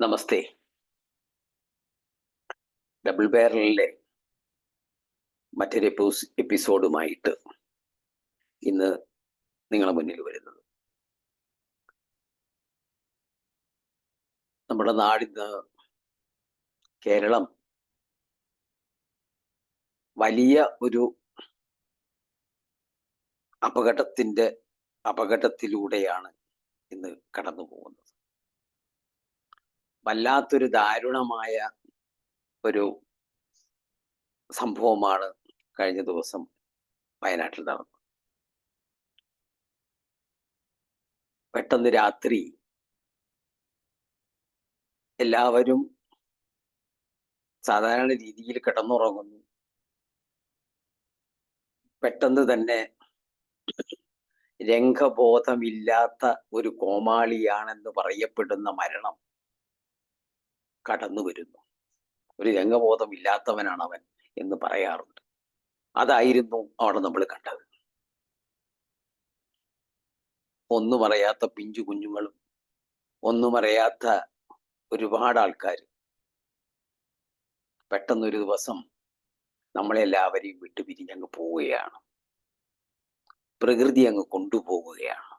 നമസ്തേ. Double ബാരലിലെ മറ്റൊരു എപ്പോസ് എപ്പിസോഡുമായിട്ട് ഇന്ന് നിങ്ങളെ മുന്നിൽ വരുന്നത്. നമ്മുടെ നാടിന്ന് കേരളം വലിയ ഒരു അപകടത്തിന്റെ അപകടത്തിലൂടെയാണ് ഇന്ന് കടന്നു പോകുന്നത് വല്ലാത്തൊരു ദാരുണമായ ഒരു സംഭവമാണ് കഴിഞ്ഞ ദിവസം വയനാട്ടിൽ നടന്നത്. പെട്ടെന്ന് രാത്രി എല്ലാവരും സാധാരണ രീതിയിൽ കിടന്നുറങ്ങുന്നു. പെട്ടെന്ന് തന്നെ രംഗബോധമില്ലാത്ത ഒരു കോമാളിയാണെന്ന് പറയപ്പെടുന്ന മരണം. കടന്നു വരുന്നു ഒരു രംഗബോധമില്ലാത്തവനാണ് അവൻ എന്ന് പറയാറുണ്ട്. അതായിരുന്നു അവിടെ നമ്മൾ കണ്ടത്. ഒന്നും അറിയാത്ത പിഞ്ചു കുഞ്ഞുങ്ങളും ഒന്നും അറിയാത്ത ഒരുപാട് ആൾക്കാർ. പെട്ടെന്നൊരു ദിവസം നമ്മളെല്ലാവരെയും വിട്ടു പിരിഞ്ഞങ്ങ് പോവുകയാണ്. പ്രകൃതി അങ്ങ് കൊണ്ടുപോവുകയാണ്.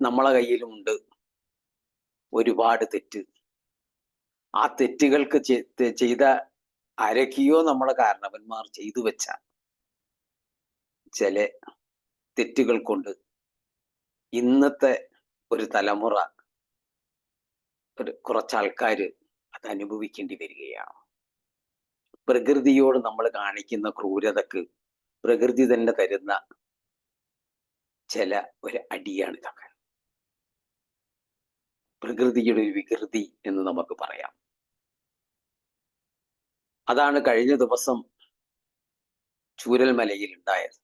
നമ്മളെ കയ്യിലുമുണ്ട് ഒരുപാട് തെറ്റ്. ആ തെറ്റുകൾക്ക് ചെയ്ത അരക്കിയോ നമ്മളെ കാരണവന്മാർ ചെയ്തു വെച്ച ചില തെറ്റുകൾ കൊണ്ട് ഇന്നത്തെ ഒരു തലമുറ ഒരു കുറച്ചാൾക്കാർ അത് അനുഭവിക്കേണ്ടി വരികയാണ്. പ്രകൃതിയോട് നമ്മൾ കാണിക്കുന്ന ക്രൂരതക്ക് പ്രകൃതി തന്നെ തരുന്ന ചില ഒരു അടിയാണ് ഇതൊക്കെ. പ്രകൃതിയുടെ ഒരു വികൃതി എന്ന് നമുക്ക് പറയാം. അതാണ് കഴിഞ്ഞ ദിവസം ചൂരൽമലയിൽ ഉണ്ടായത്.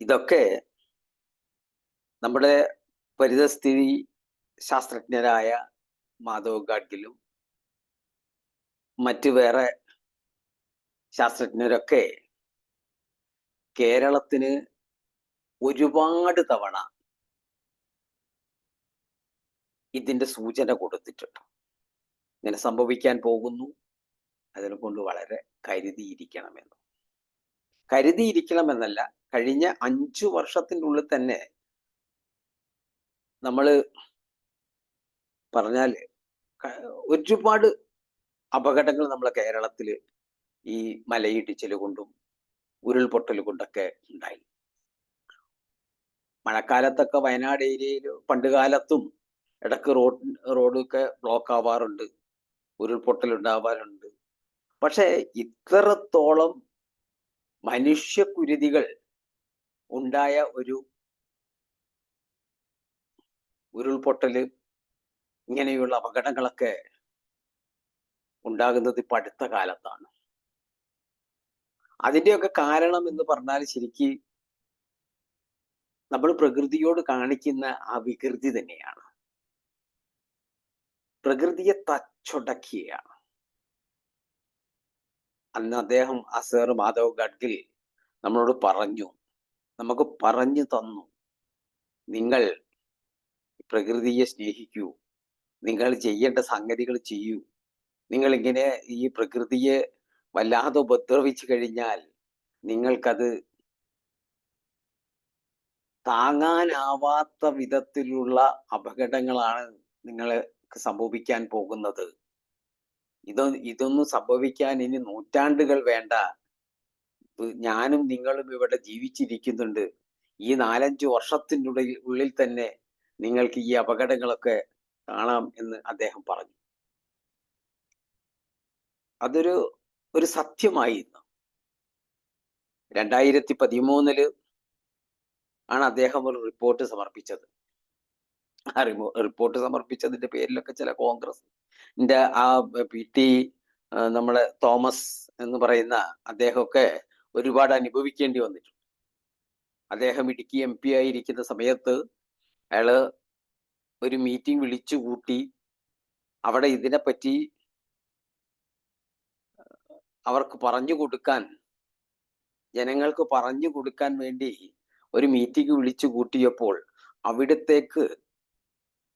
ഇതൊക്കെ നമ്മുടെ പരിതസ്ഥിതി ശാസ്ത്രജ്ഞരായ മാധവ് ഗാഡ്ഗിലും മറ്റു വേറെ ശാസ്ത്രജ്ഞരൊക്കെ കേരളത്തിന് ഒരുപാട് തവണ ഇതിന്റെ സൂചന കൊടുത്തിട്ടുണ്ട്. ഇങ്ങനെ സംഭവിക്കാൻ പോകുന്നു. അതിനെ കൊണ്ട് വളരെ കരുതിയിരിക്കണമെന്ന്. കരുതിയിരിക്കണമെന്നല്ല കഴിഞ്ഞ അഞ്ചു വർഷത്തിന്റെ ഉള്ളിൽ തന്നെ നമ്മൾ പറഞ്ഞാൽ ഒരുപാട് അപകടങ്ങൾ നമ്മളെ കേരളത്തിൽ ഈ മലയിടിച്ചിൽ കൊണ്ടും ഉരുൾപൊട്ടൽ കൊണ്ടൊക്കെ ഉണ്ടായി. മഴക്കാലത്തൊക്കെ വയനാട് ഏരിയയിൽ പണ്ട് കാലത്തും ഇടയ്ക്ക് റോഡ് റോഡൊക്കെ ബ്ലോക്ക് ആവാറുണ്ട്. ഉരുൾപൊട്ടൽ ഉണ്ടാവാറുണ്ട് പക്ഷെ ഇത്രത്തോളം മനുഷ്യക്കുരുതികൾ ഉണ്ടായ ഒരു ഉരുൾപൊട്ടൽ ഇങ്ങനെയുള്ള അപകടങ്ങളൊക്കെ ഉണ്ടാകുന്നത് ഇപ്പൊ അടുത്ത കാലത്താണ്. അതിന്റെയൊക്കെ കാരണം എന്ന് പറഞ്ഞാൽ ശരിക്ക് നമ്മൾ പ്രകൃതിയോട് കാണിക്കുന്ന ആ വികൃതി തന്നെയാണ്. പ്രകൃതിയെ തച്ചുടക്കുകയാണ് അന്ന് അദ്ദേഹം അസേർ സർ മാധവ് ഗഡ്ഗിൽ നമ്മളോട് പറഞ്ഞു നമുക്ക് പറഞ്ഞു തന്നു. നിങ്ങൾ പ്രകൃതിയെ സ്നേഹിക്കൂ. നിങ്ങൾ ചെയ്യേണ്ട സംഗതികൾ ചെയ്യൂ. നിങ്ങൾ ഇങ്ങനെ ഈ പ്രകൃതിയെ വല്ലാതെ ഉപദ്രവിച്ചു കഴിഞ്ഞാൽ നിങ്ങൾക്കത് താങ്ങാനാവാത്ത വിധത്തിലുള്ള അപകടങ്ങളാണ് നിങ്ങൾക്ക് സംഭവിക്കാൻ പോകുന്നത്. ഇത് ഇതൊന്നും സംഭവിക്കാൻ ഇനി നൂറ്റാണ്ടുകൾ വേണ്ട. ഞാനും നിങ്ങളും ഇവിടെ ജീവിച്ചിരിക്കുന്നുണ്ട്. ഈ നാലഞ്ച് വർഷത്തിനുള്ളിൽ ഉള്ളിൽ തന്നെ നിങ്ങൾക്ക് ഈ അപകടങ്ങളൊക്കെ കാണാം എന്ന് അദ്ദേഹം പറഞ്ഞു. അതൊരു ഒരു സത്യമായിരുന്നു രണ്ടായിരത്തി പതിമൂന്നിൽ ആണ് അദ്ദേഹം ഒരു റിപ്പോർട്ട് സമർപ്പിച്ചത്. റിപ്പോർട്ട് സമർപ്പിച്ചതിന്റെ പേരിലൊക്കെ ചില കോൺഗ്രസ് ആ പി ടി നമ്മളെ തോമസ് എന്ന് പറയുന്ന അദ്ദേഹമൊക്കെ ഒരുപാട് അനുഭവിക്കേണ്ടി വന്നിട്ടുണ്ട്. അദ്ദേഹം ഇടുക്കി എം പി ആയിരിക്കുന്ന സമയത്ത് അയാൾ ഒരു മീറ്റിംഗ് വിളിച്ചു കൂട്ടി അവിടെ ഇതിനെപ്പറ്റി അവർക്ക് പറഞ്ഞു കൊടുക്കാൻ ജനങ്ങൾക്ക് പറഞ്ഞു കൊടുക്കാൻ വേണ്ടി ഒരു മീറ്റിംഗ് വിളിച്ചു കൂട്ടിയപ്പോൾ അവിടത്തേക്ക്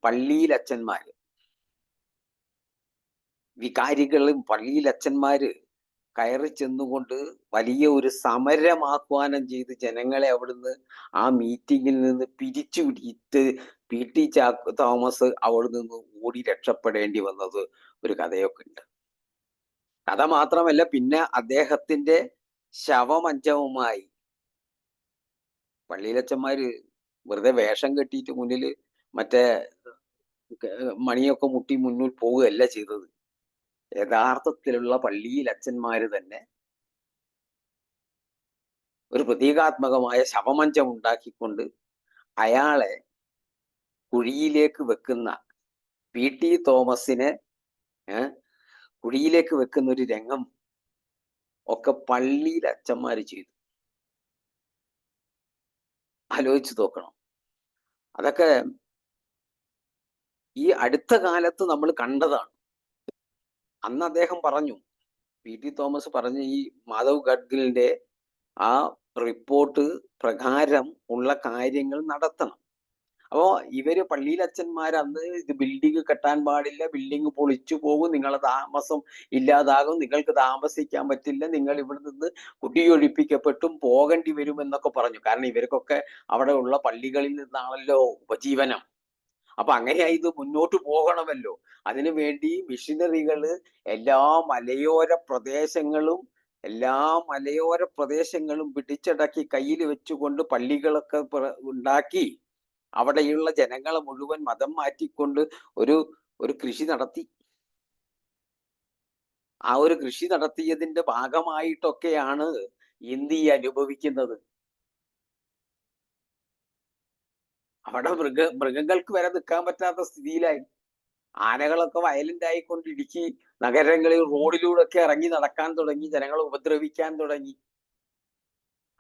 പള്ളിയിലച്ചന്മാര് വികാരികളും പള്ളിയിലച്ഛന്മാര് കയറി ചെന്നുകൊണ്ട് വലിയ ഒരു സമരം ആഹ്വാനം ചെയ്ത് ജനങ്ങളെ അവിടുന്ന് ആ മീറ്റിങ്ങിൽ നിന്ന് പിരിച്ചു വിട്ട് പി ടി ചാക്കോ തോമസ് അവിടെ നിന്ന് ഓടി രക്ഷപ്പെടേണ്ടി വന്നത് ഒരു കഥയൊക്കെ ഉണ്ട്. കഥ മാത്രമല്ല പിന്നെ അദ്ദേഹത്തിന്റെ ശവമഞ്ചവുമായി പള്ളിയിലച്ചന്മാര് വെറുതെ വേഷം കെട്ടിയിട്ട് മുന്നിൽ മറ്റേ മണിയൊക്കെ മുട്ടി മുന്നിൽ പോവുകയല്ല ചെയ്തത്. യഥാർത്ഥത്തിലുള്ള പള്ളിയിൽ അച്ഛന്മാര് തന്നെ ഒരു പ്രതീകാത്മകമായ ശവമഞ്ചം ഉണ്ടാക്കിക്കൊണ്ട് അയാളെ കുഴിയിലേക്ക് വെക്കുന്ന പി. ടി. തോമസിനെ കുഴിയിലേക്ക് വെക്കുന്ന ഒരു രംഗം ഒക്കെ പള്ളിയിൽ അച്ഛന്മാര് ചെയ്തു. ആലോചിച്ചു നോക്കണം. അതൊക്കെ ഈ അടുത്ത കാലത്ത് നമ്മൾ കണ്ടതാണ്. അന്ന് അദ്ദേഹം പറഞ്ഞു പി ടി തോമസ് പറഞ്ഞ ഈ മാധവ് ഗഡ്ഗിലിന്റെ ആ റിപ്പോർട്ട് പ്രകാരം ഉള്ള കാര്യങ്ങൾ നടത്തണം. അപ്പോ ഇവർ പള്ളിയിലച്ഛന്മാർ അന്ന് ഇത് ബിൽഡിംഗ് കെട്ടാൻ പാടില്ല ബിൽഡിംഗ് പൊളിച്ചു പോകും നിങ്ങളെ താമസം ഇല്ലാതാകും നിങ്ങൾക്ക് താമസിക്കാൻ പറ്റില്ല നിങ്ങൾ ഇവിടെ നിന്ന് കുടിയൊഴിപ്പിക്കപ്പെട്ടും പോകേണ്ടി വരും എന്നൊക്കെ പറഞ്ഞു. കാരണം ഇവർക്കൊക്കെ അവിടെ ഉള്ള പള്ളികളിൽ നിന്നാണല്ലോ ഉപജീവനം. അപ്പൊ അങ്ങനെയായി ഇത് മുന്നോട്ട് പോകണമല്ലോ. അതിനു വേണ്ടി മിഷനറികൾ എല്ലാ മലയോര പ്രദേശങ്ങളും എല്ലാ മലയോര പ്രദേശങ്ങളും പിടിച്ചടക്കി കയ്യിൽ വെച്ചുകൊണ്ട് പള്ളികളൊക്കെ ഉണ്ടാക്കി. അവിടെയുള്ള ജനങ്ങളെ മുഴുവൻ മതം മാറ്റിക്കൊണ്ട് ഒരു ഒരു കൃഷി നടത്തി. ആ ഒരു കൃഷി നടത്തിയതിന്റെ ഭാഗമായിട്ടൊക്കെയാണ് ഇന്ത്യ അനുഭവിക്കുന്നത്. അവിടെ മൃഗ മൃഗങ്ങൾക്ക് വരെ നിൽക്കാൻ പറ്റാത്ത സ്ഥിതിയിലായി. ആനകളൊക്കെ വയലന്റ് ആയിക്കൊണ്ട് ഇടുക്കി നഗരങ്ങളിൽ റോഡിലൂടെ ഒക്കെ ഇറങ്ങി നടക്കാൻ തുടങ്ങി ജനങ്ങളെ ഉപദ്രവിക്കാൻ തുടങ്ങി.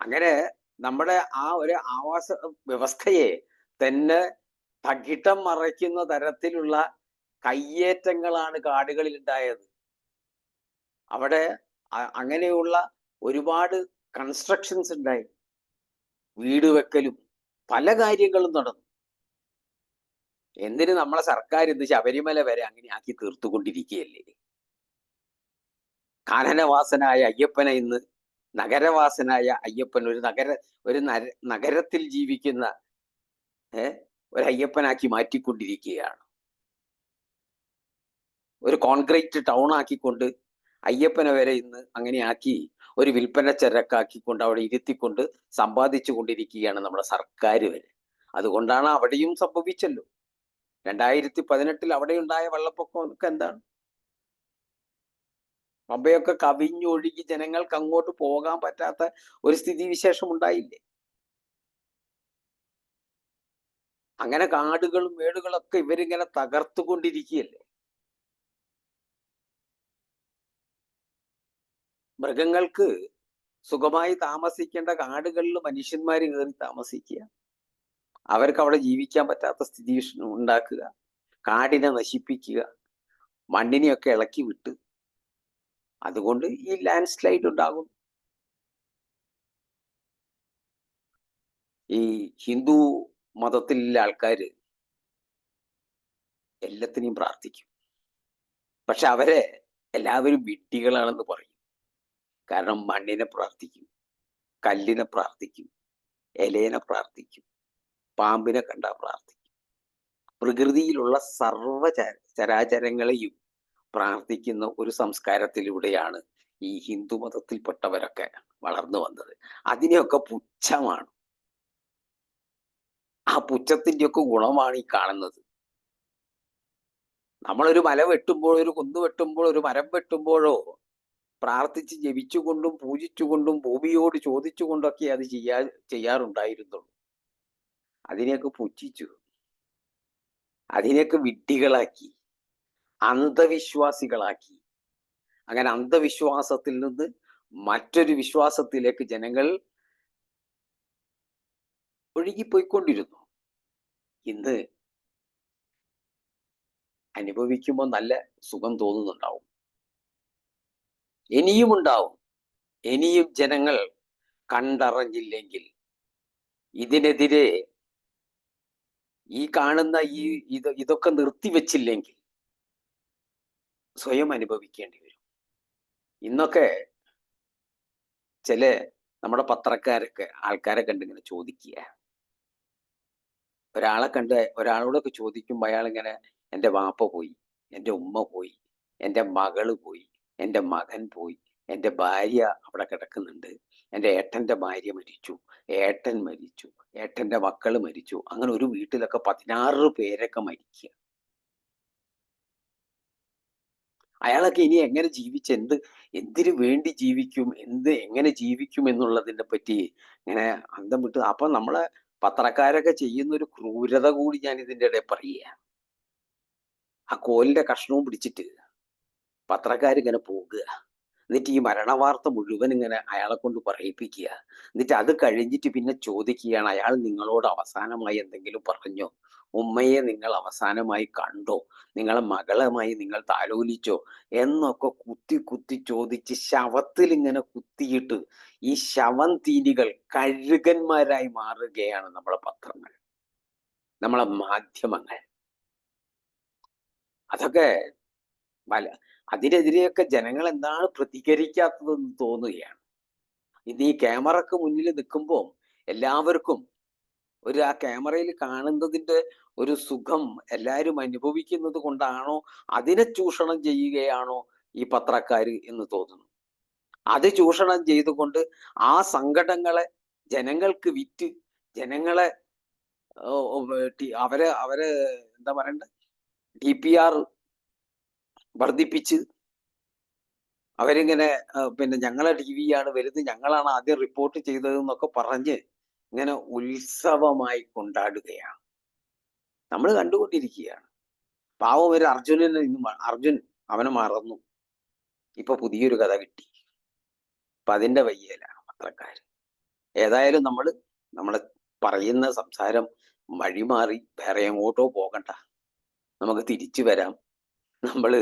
അങ്ങനെ നമ്മുടെ ആ ഒരു ആവാസ വ്യവസ്ഥയെ തന്നെ തകിട്ടം മറയ്ക്കുന്ന തരത്തിലുള്ള കയ്യേറ്റങ്ങളാണ് കാടുകളിൽ ഉണ്ടായത് അവിടെ അങ്ങനെയുള്ള ഒരുപാട് കൺസ്ട്രക്ഷൻസ് ഉണ്ടായി. വീട് വെക്കലും പല കാര്യങ്ങളും നടന്നു. എന്തിന് നമ്മളെ സർക്കാർ ഇന്ന് ശബരിമല വരെ അങ്ങനെ ആക്കി തീർത്തുകൊണ്ടിരിക്കുകയല്ലേ? കാനനവാസനായ അയ്യപ്പനെ ഇന്ന് നഗരവാസനായ അയ്യപ്പൻ ഒരു നഗര ഒരു നഗരത്തിൽ ജീവിക്കുന്ന ഏർ ഒരു അയ്യപ്പനാക്കി മാറ്റിക്കൊണ്ടിരിക്കുകയാണ്. ഒരു കോൺക്രീറ്റ് ടൗൺ ആക്കിക്കൊണ്ട് അയ്യപ്പനെ വരെ ഇന്ന് അങ്ങനെ ആക്കി ഒരു വിൽപ്പന ചരക്കാക്കിക്കൊണ്ട് അവിടെ ഇരുത്തിക്കൊണ്ട് സമ്പാദിച്ചു കൊണ്ടിരിക്കുകയാണ് നമ്മുടെ സർക്കാർ വരെ അതുകൊണ്ടാണ് അവിടെയും സംഭവിച്ചല്ലോ. രണ്ടായിരത്തി പതിനെട്ടിൽ അവിടെ ഉണ്ടായ വെള്ളപ്പൊക്കം ഒക്കെ എന്താണ്? പമ്പയൊക്കെ കവിഞ്ഞൊഴുകി ജനങ്ങൾക്ക് അങ്ങോട്ട് പോകാൻ പറ്റാത്ത ഒരു സ്ഥിതി വിശേഷം ഉണ്ടായില്ലേ? അങ്ങനെ കാടുകളും മേടുകളൊക്കെ ഇവരിങ്ങനെ തകർത്തുകൊണ്ടിരിക്കുകയല്ലേ? മൃഗങ്ങൾക്ക് സുഖമായി താമസിക്കേണ്ട കാടുകളിൽ മനുഷ്യന്മാർ കയറി താമസിക്കുക. അവർക്ക് അവിടെ ജീവിക്കാൻ പറ്റാത്ത സ്ഥിതി ഉണ്ടാക്കുക. കാടിനെ നശിപ്പിക്കുക. മണ്ണിനെയൊക്കെ ഇളക്കി വിട്ട്. അതുകൊണ്ട് ഈ ലാൻഡ് സ്ലൈഡ് ഉണ്ടാകും. ഈ ഹിന്ദു മതത്തിലുള്ള ആൾക്കാർ എല്ലാത്തിനെയും പ്രാർത്ഥിക്കും. പക്ഷെ അവരെ എല്ലാവരും വിട്ടികളാണെന്ന് പറയും. കാരണം മണ്ണിനെ പ്രാർത്ഥിക്കും കല്ലിനെ പ്രാർത്ഥിക്കും ഇലേനെ പ്രാർത്ഥിക്കും പാമ്പിനെ കണ്ടാൽ പ്രാർത്ഥിക്കും. പ്രകൃതിയിലുള്ള സർവ ചരാചരങ്ങളെയും പ്രാർത്ഥിക്കുന്ന ഒരു സംസ്കാരത്തിലൂടെയാണ് ഈ ഹിന്ദു മതത്തിൽപ്പെട്ടവരൊക്കെ വളർന്നു വന്നത്. അതിനെയൊക്കെ പുച്ഛമാണ്. ആ പുച്ഛത്തിന്റെയൊക്കെ ഗുണമാണ് ഈ കാണുന്നത്. നമ്മളൊരു മല വെട്ടുമ്പോൾ ഒരു കുന്ന് വെട്ടുമ്പോൾ ഒരു മരം വെട്ടുമ്പോഴോ പ്രാർത്ഥിച്ച് ജപിച്ചുകൊണ്ടും പൂജിച്ചുകൊണ്ടും ഭൂമിയോട് ചോദിച്ചുകൊണ്ടൊക്കെ അത് ചെയ്യാ ചെയ്യാറുണ്ടായിരുന്നുള്ളൂ. അതിനെയൊക്കെ പുച്ഛിച്ചു. അതിനെയൊക്കെ വിഡ്ഢികളാക്കി. അന്ധവിശ്വാസികളാക്കി. അങ്ങനെ അന്ധവിശ്വാസത്തിൽ നിന്ന് മറ്റൊരു വിശ്വാസത്തിലേക്ക് ജനങ്ങൾ ഒഴുകിപ്പോയിക്കൊണ്ടിരുന്നു. ഇന്ന് അനുഭവിക്കുമ്പോൾ നല്ല സുഖം തോന്നുന്നുണ്ടാവും. ഇനിയും ഉണ്ടാവും. ഇനിയും ജനങ്ങൾ കണ്ടറിഞ്ഞില്ലെങ്കിൽ ഇതിനെതിരെ ഈ കാണുന്ന ഈ ഇത് ഇതൊക്കെ നിർത്തിവെച്ചില്ലെങ്കിൽ സ്വയം അനുഭവിക്കേണ്ടി വരും. ഇന്നൊക്കെ ചില നമ്മുടെ പത്രക്കാരൊക്കെ ആൾക്കാരെ കണ്ടിങ്ങനെ ചോദിക്കുക. ഒരാളെ കണ്ട് ഒരാളോടൊക്കെ ചോദിക്കുമ്പോൾ അയാൾ ഇങ്ങനെ എന്റെ വാപ്പ പോയി എന്റെ ഉമ്മ പോയി എന്റെ മകൾ പോയി എന്റെ മകൻ പോയി. എന്റെ ഭാര്യ അവിടെ കിടക്കുന്നുണ്ട്. എന്റെ ഏട്ടന്റെ ഭാര്യ മരിച്ചു. ഏട്ടൻ മരിച്ചു. ഏട്ടന്റെ മക്കൾ മരിച്ചു. അങ്ങനെ ഒരു വീട്ടിലൊക്കെ പതിനാറ് പേരൊക്കെ മരിക്കുക. അയാളൊക്കെ ഇനി എങ്ങനെ ജീവിച്ച് എന്ത് എന്തിനു വേണ്ടി ജീവിക്കും എന്ത് എങ്ങനെ ജീവിക്കും എന്നുള്ളതിനെ പറ്റി ഇങ്ങനെ അന്തം വിട്ട് അപ്പൊ നമ്മളെ പത്രക്കാരൊക്കെ ചെയ്യുന്ന ഒരു ക്രൂരത കൂടി ഞാൻ ഇതിന്റെ ഇടയിൽ പറയുക ആ കോലിന്റെ കഷ്ണവും പിടിച്ചിട്ട് പത്രക്കാരിങ്ങനെ പോകുക എന്നിട്ട് ഈ മരണവാർത്ത മുഴുവൻ ഇങ്ങനെ അയാളെ കൊണ്ട് പറയിപ്പിക്കുക. എന്നിട്ട് അത് കഴിഞ്ഞിട്ട് പിന്നെ ചോദിക്കുകയാണ് അയാൾ നിങ്ങളോട് അവസാനമായി എന്തെങ്കിലും പറഞ്ഞോ? ഉമ്മയെ നിങ്ങൾ അവസാനമായി കണ്ടോ? നിങ്ങളെ മകളുമായി നിങ്ങൾ താലോലിച്ചോ? എന്നൊക്കെ കുത്തി കുത്തി ചോദിച്ച് ശവത്തിൽ ഇങ്ങനെ കുത്തിയിട്ട് ഈ ശവം തീനികൾ കഴുകന്മാരായി മാറുകയാണ് നമ്മളെ പത്രങ്ങൾ. നമ്മളെ മാധ്യമങ്ങൾ. അതൊക്കെ വല അതിനെതിരെയൊക്കെ ജനങ്ങൾ എന്താണ് പ്രതികരിക്കാത്തതെന്ന് തോന്നുകയാണ്. ഇത് ഈ ക്യാമറക്ക് മുന്നിൽ നിൽക്കുമ്പോൾ എല്ലാവർക്കും ഒരു ആ ക്യാമറയിൽ കാണുന്നതിന്റെ ഒരു സുഖം എല്ലാവരും അനുഭവിക്കുന്നത് കൊണ്ടാണോ അതിനെ ചൂഷണം ചെയ്യുകയാണോ ഈ പത്രക്കാർ എന്ന് തോന്നുന്നു. അത് ചൂഷണം ചെയ്തുകൊണ്ട് ആ സങ്കടങ്ങളെ ജനങ്ങൾക്ക് വിറ്റ് ജനങ്ങളെ അവരെ അവരെ എന്താ പറയണ്ട? ഡി പി ആർ വർദ്ധിപ്പിച്ച് അവരിങ്ങനെ പിന്നെ ഞങ്ങളെ ടി വി ആണ് വലുത് ഞങ്ങളാണ് ആദ്യം റിപ്പോർട്ട് ചെയ്തതെന്നൊക്കെ പറഞ്ഞ് ഇങ്ങനെ ഉത്സവമായി കൊണ്ടാടുകയാണ്. നമ്മൾ കണ്ടുകൊണ്ടിരിക്കുകയാണ്. പാവം ഒരു അർജുനൻ അർജുൻ അവനെ മറന്നു. ഇപ്പൊ പുതിയൊരു കഥ കിട്ടി. അപ്പൊ അതിന്റെ വയ്യലാണ് പത്രക്കാർ ഏതായാലും നമ്മൾ നമ്മളെ പറയുന്ന സംസാരം വഴിമാറി വേറെ എങ്ങോട്ടോ പോകണ്ട. നമുക്ക് തിരിച്ചു വരാം. നമ്മൾ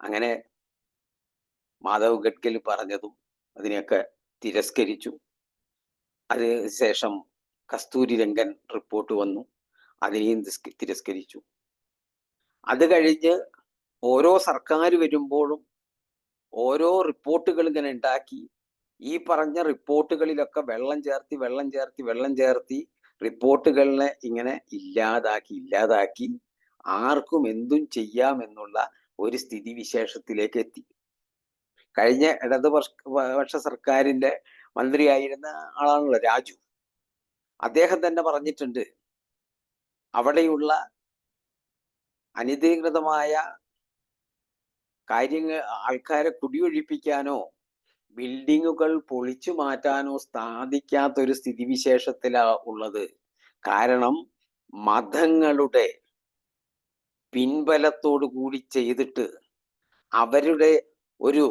അങ്ങനെ മാധവ് ഗഡ്കൽ പറഞ്ഞതും അതിനെയൊക്കെ തിരസ്കരിച്ചു. അതിനുശേഷം കസ്തൂരി രംഗൻ റിപ്പോർട്ട് വന്നു അതിനെയും തിരസ്കരിച്ചു. അത് കഴിഞ്ഞ് ഓരോ സർക്കാർ വരുമ്പോഴും ഓരോ റിപ്പോർട്ടുകൾ ഇങ്ങനെ ഉണ്ടാക്കി. ഈ പറഞ്ഞ റിപ്പോർട്ടുകളിലൊക്കെ വെള്ളം ചേർത്തി വെള്ളം ചേർത്തി വെള്ളം ചേർത്തി റിപ്പോർട്ടുകളിനെ ഇങ്ങനെ ഇല്ലാതാക്കി ഇല്ലാതാക്കി ആർക്കും എന്തും ചെയ്യാമെന്നുള്ള ഒരു സ്ഥിതി വിശേഷത്തിലേക്ക് എത്തി. കഴിഞ്ഞ ഇടതുപക്ഷ പക്ഷ സർക്കാരിന്റെ മന്ത്രിയായിരുന്ന ആളാണല്ലോ രാജു. അദ്ദേഹം തന്നെ പറഞ്ഞിട്ടുണ്ട് അവിടെയുള്ള അനധികൃതമായ കാര്യങ്ങൾ ആൾക്കാരെ കുടിയൊഴിപ്പിക്കാനോ ബിൽഡിങ്ങുകൾ പൊളിച്ചു മാറ്റാനോ സാധിക്കാത്ത ഒരു സ്ഥിതിവിശേഷത്തിലാ ഉള്ളത്. കാരണം മതങ്ങളുടെ പിൻബലത്തോടു കൂടി ചെയ്തിട്ട് അവരുടെ ഒരു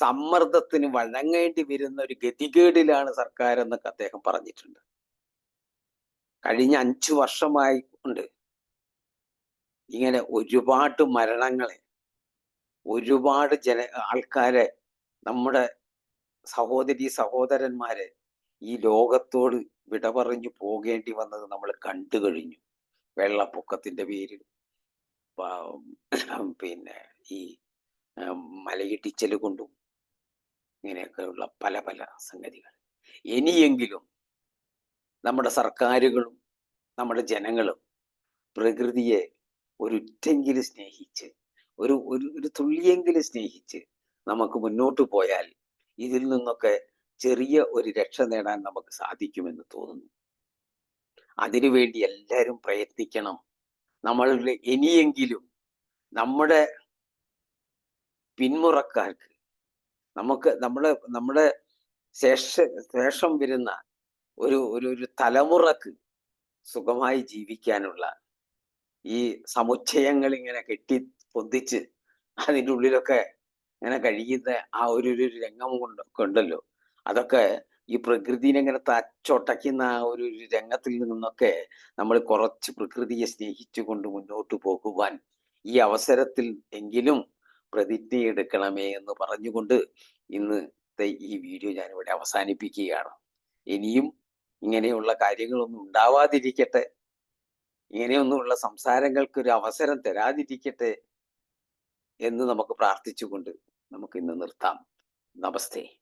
സമ്മർദ്ദത്തിന് വഴങ്ങേണ്ടി വരുന്ന ഒരു ഗതികേടിലാണ് സർക്കാർ എന്നൊക്കെ അദ്ദേഹം പറഞ്ഞിട്ടുണ്ട്. കഴിഞ്ഞ അഞ്ചു വർഷമായി കൊണ്ട് ഇങ്ങനെ ഒരുപാട് മരണങ്ങളെ ഒരുപാട് ജന ആൾക്കാരെ നമ്മുടെ സഹോദരി സഹോദരന്മാരെ ഈ ലോകത്തോട് വിട പറഞ്ഞു പോകേണ്ടി വന്നത് നമ്മൾ കണ്ടു കഴിഞ്ഞു. വെള്ളപ്പൊക്കത്തിന്റെ പേരിൽ. പിന്നെ ഈ മലയിടിച്ചൽ കൊണ്ടും ഇങ്ങനെയൊക്കെയുള്ള പല പല സംഗതികൾ. ഇനിയെങ്കിലും നമ്മുടെ സർക്കാരുകളും നമ്മുടെ ജനങ്ങളും പ്രകൃതിയെ ഒരുറ്റെങ്കിലും സ്നേഹിച്ച് ഒരു ഒരു ഒരു തുള്ളിയെങ്കിലും സ്നേഹിച്ച് നമുക്ക് മുന്നോട്ട് പോയാൽ ഇതിൽ നിന്നൊക്കെ ചെറിയ ഒരു രക്ഷ നേടാൻ നമുക്ക് സാധിക്കുമെന്ന് തോന്നുന്നു. അതിനുവേണ്ടി എല്ലാവരും പ്രയത്നിക്കണം. നമ്മൾ ഇനിയെങ്കിലും നമ്മുടെ പിന്മുറക്കാർക്ക് നമുക്ക് നമ്മുടെ നമ്മുടെ ശേഷ ശേഷം വരുന്ന ഒരു ഒരു ഒരു തലമുറയ്ക്ക് സുഖമായി ജീവിക്കാനുള്ള ഈ സമുച്ചയങ്ങൾ ഇങ്ങനെ കെട്ടി പൊന്തിച്ച് അതിന്റെ ഉള്ളിലൊക്കെ ഇങ്ങനെ കഴിയുന്ന ആ ഒരു ഒരു രംഗം കൊണ്ട് കൊണ്ടല്ലോ. അതൊക്കെ ഈ പ്രകൃതിനെ ഇങ്ങനെ തച്ചൊട്ടയ്ക്കുന്ന ആ ഒരു രംഗത്തിൽ നിന്നൊക്കെ നമ്മൾ കുറച്ച് പ്രകൃതിയെ സ്നേഹിച്ചുകൊണ്ട് മുന്നോട്ട് പോകുവാൻ ഈ അവസരത്തിൽ എങ്കിലും പ്രതിജ്ഞയെടുക്കണമേ എന്ന് പറഞ്ഞുകൊണ്ട് ഇന്നത്തെ ഈ വീഡിയോ ഞാനിവിടെ അവസാനിപ്പിക്കുകയാണ്. ഇനിയും ഇങ്ങനെയുള്ള കാര്യങ്ങളൊന്നും ഉണ്ടാവാതിരിക്കട്ടെ. ഇങ്ങനെയൊന്നുമുള്ള സംസാരങ്ങൾക്ക് ഒരു അവസരം തരാതിരിക്കട്ടെ എന്ന് നമുക്ക് പ്രാർത്ഥിച്ചുകൊണ്ട് നമുക്ക് ഇന്ന് നിർത്താം. നമസ്തേ.